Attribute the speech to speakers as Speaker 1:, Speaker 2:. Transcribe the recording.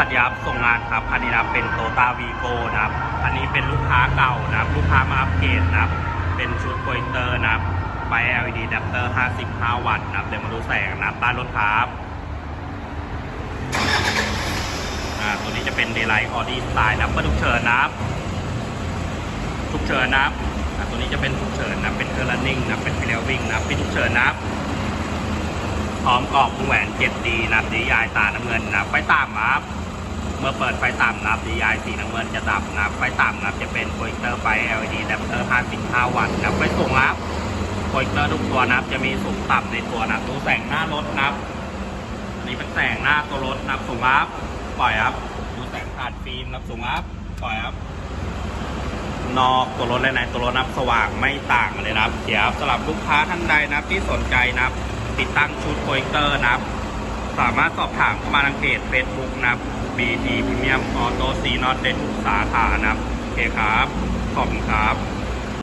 Speaker 1: วัสดีครับส่งงานครับอันนี้นะเป็นโตตาวีโก้นะครับอันนี้เป็นลูกค้าเก่านะครับ ลูกค้ามาอัปเกรดนะครับ เป็นชุดโปรเจคเตอร์นะครับไฟ LED อะแดปเตอร์ 55 วัตต์นะครับเดี๋ยวมาดูแสงนะครับใต้รถครับอ่าตัวนี้จะเป็น Daylight Audi Style นะครับเมื่อฉุกเฉินนะครับฉุกเฉินนะครับอ่าตัวนี้จะเป็นฉุกเฉินนะครับเป็นเทอร์ running นะครับเป็น f ฟ e วิ่งนะครับเป็นฉุกเฉินนะครับพร้อมกรอบวงแหวน 7D นะครับดียายตาน้ำเงินนะครับไฟต่ำนะครับ เมื่อเปิดไฟต่ำนะครับดียายสีน้ำเงินจะดับนะครับไฟต่ำนะครับจะเป็นโปรเจคเตอร์ไฟ LED แดปเตอร์ 55 วัตต์นะครับไฟสูงนะครับโปรเจคเตอร์ทุกตัวนะครับจะมีสูงต่ำในตัวนะครับดูแสงหน้ารถนะครับอันนี้เป็นแสงหน้าตัวรถนะครับสูงครับปล่อยครับ ดูแสงผ่านฟิล์มนะครับสูงครับปล่อยครับนอกตัวรถและในตัวรถนะครับสว่างไม่ต่างเลยนะครับเดี๋ยวสำหรับลูกค้าท่านใดนะครับที่สนใจนะครับติดตั้งชุดโปรเจคเตอร์นะครับ สามารถสอบถามเข้ามาทางเพจ Facebook นะครับ BT Premium Auto C Not เด้ทุกสาขานะครับโอเคครับ ขอบคุณครับ